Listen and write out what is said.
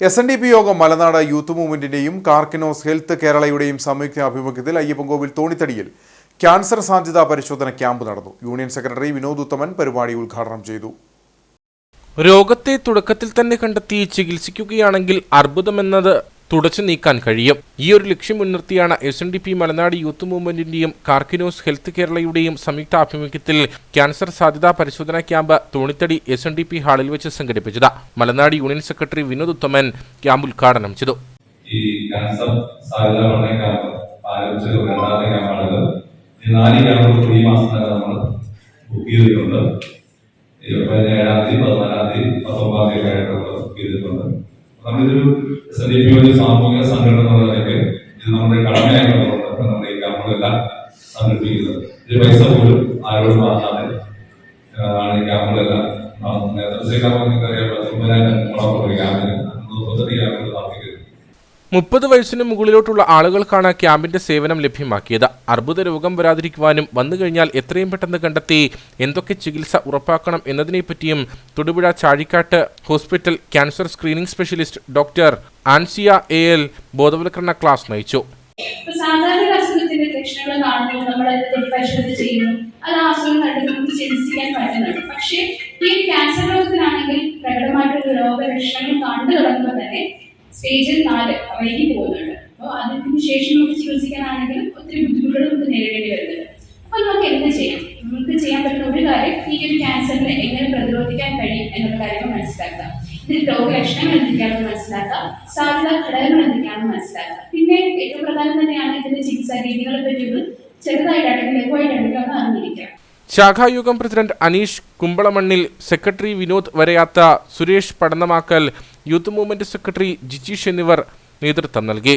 S N D P Yogam Malanad youth മൂവ്മെന്റിന്റെയും Karkinos health കേരളയുടെയും സംയുക്ത ആഭിമുഖ്യത്തിൽ അയ്യപ്പൻകോവിൽ തോണിത്തടിയിൽ ക്യാൻസർ സാധ്യതാ പരിശോധന ക്യാമ്പ് നടന്നു. യൂണിയൻ സെക്രട്ടറി വിനോദ് ഉത്തമൻ പരിപാടി ഉദ്ഘാടനം ചെയ്തു. രോഗത്തെ തുടക്കത്തിൽ തന്നെ കണ്ടെത്തി ചികിത്സിക്കുകയാണെങ്കിൽ അർബുദമെന്നത് തുടച്ചു നീക്കാൻ കഴിയും. ഈ ഒരു ലക്ഷ്യം മുൻനിർത്തിയാണ് S N D P Malanad youth മൂവ്മെന്റിന്റെയും Karkinos health കേരളയുടെയും സംയുക്ത ആഭിമുഖ്യത്തിൽ ക്യാൻസർ സാധ്യതാ പരിശോധനാ camp Thonithadi S N D P ഹാളിൽ വെച്ച് സംഘടിപ്പിച്ചത്. Malanad union secretary Vinod Uthaman camp ഉദ്ഘാടനം ചെയ്തു. ഈ ക്യാൻസർ സാധ്യത പഠന ക്യാമ്പ് ആരംഭിച്ച രണ്ടാമത്തെ ക്യാമ്പാണിത്. ഈ മാസം നമ്മൾ ബുക്ക് ചെയ്തിട്ടുണ്ട്. പതിനേഴാം തീയതി പതിനാലാം തീയതി പത്തൊമ്പതാം തീയതി ആയിട്ട് ബുക്ക് ചെയ്തിട്ടുണ്ട്. നമ്മളിതൊരു പി ഒരു സാമൂഹിക സംഘടന എന്നുള്ള ഇത് നമ്മുടെ കടമയായിട്ടുള്ളത് നമ്മുടെ ഈ ക്യാമ്പുകളെല്ലാം സംഘടിപ്പിക്കുന്നത്. ഇതിന് പൈസ പോലും ആരോടും വാങ്ങാതെ ആണ് ഈ ക്യാമ്പുകളെല്ലാം നേതൃത്വ ക്യാമ്പ് നിങ്ങൾക്കറിയാം പത്തൊമ്പതിനായിരം മുളകുള്ള ക്യാമ്പിന് മുപ്പത് വയസ്സിന് മുകളിലോട്ടുള്ള ആളുകൾക്കാണ് ക്യാമ്പിന്റെ സേവനം ലഭ്യമാക്കിയത്. അർബുദ രോഗം വരാതിരിക്കുവാനും വന്നു കഴിഞ്ഞാൽ എത്രയും പെട്ടെന്ന് കണ്ടെത്തി എന്തൊക്കെ ചികിത്സ ഉറപ്പാക്കണം എന്നതിനെപ്പറ്റിയും Thodupuzha Chazhikattu hospital cancer screening specialist doctor Ansiya A L ബോധവൽക്കരണ ക്ലാസ് നയിച്ചു. കാണുമ്പോൾ നമ്മൾ അതിനെ അത് അസുഖം കണ്ടെത്തി നമുക്ക് ചികിത്സിക്കാൻ പറ്റുന്നുണ്ട്. പക്ഷേ ഈ ക്യാൻസർ രോഗത്തിനാണെങ്കിൽ പ്രകടമായിട്ടുള്ള രോഗലക്ഷണങ്ങൾ കണ്ടു തുടങ്ങുമ്പോൾ തന്നെ സ്റ്റേജിൽ നാല് വൈകി പോകുന്നുണ്ട്. അപ്പോൾ അതിന് ശേഷം നമുക്ക് ചികിത്സിക്കാനാണെങ്കിലും ഒത്തിരി ബുദ്ധിമുട്ടുകൾ നമുക്ക് നേരിടേണ്ടി വരുന്നുണ്ട്. അപ്പോൾ നമുക്ക് എന്ത് ചെയ്യാം? നമുക്ക് ചെയ്യാൻ പറ്റുന്ന ഒരു കാര്യം ഈ ഒരു ക്യാൻസറിനെ എങ്ങനെ പ്രതിരോധിക്കാൻ കഴിയും എന്നുള്ള കാര്യങ്ങൾ മനസ്സിലാക്കാം. ഇതിൽ രോഗലക്ഷണങ്ങൾ എന്തൊക്കെയാണെന്ന് മനസ്സിലാക്കാം. സാധ്യത ഘടകങ്ങൾ എന്തൊക്കെയാണെന്ന് മനസ്സിലാക്കാം. പിന്നെ ഏറ്റവും പ്രധാനം തന്നെയാണ് ഇതിന്റെ ചികിത്സാ രീതികളെ പറ്റിയൊന്ന് ചെറുതായിട്ടാണെങ്കിൽ ലഘുവായിട്ടാണെങ്കിൽ ഒന്ന് അറിഞ്ഞിരിക്കാം. ശാഖായുഗം president Aneesh Kumbalamannil secretary Vinod വരയാത്ത Suresh Padannamakkal youth movement secretary Jijeesh എന്നിവർ നേതൃത്വം നൽകി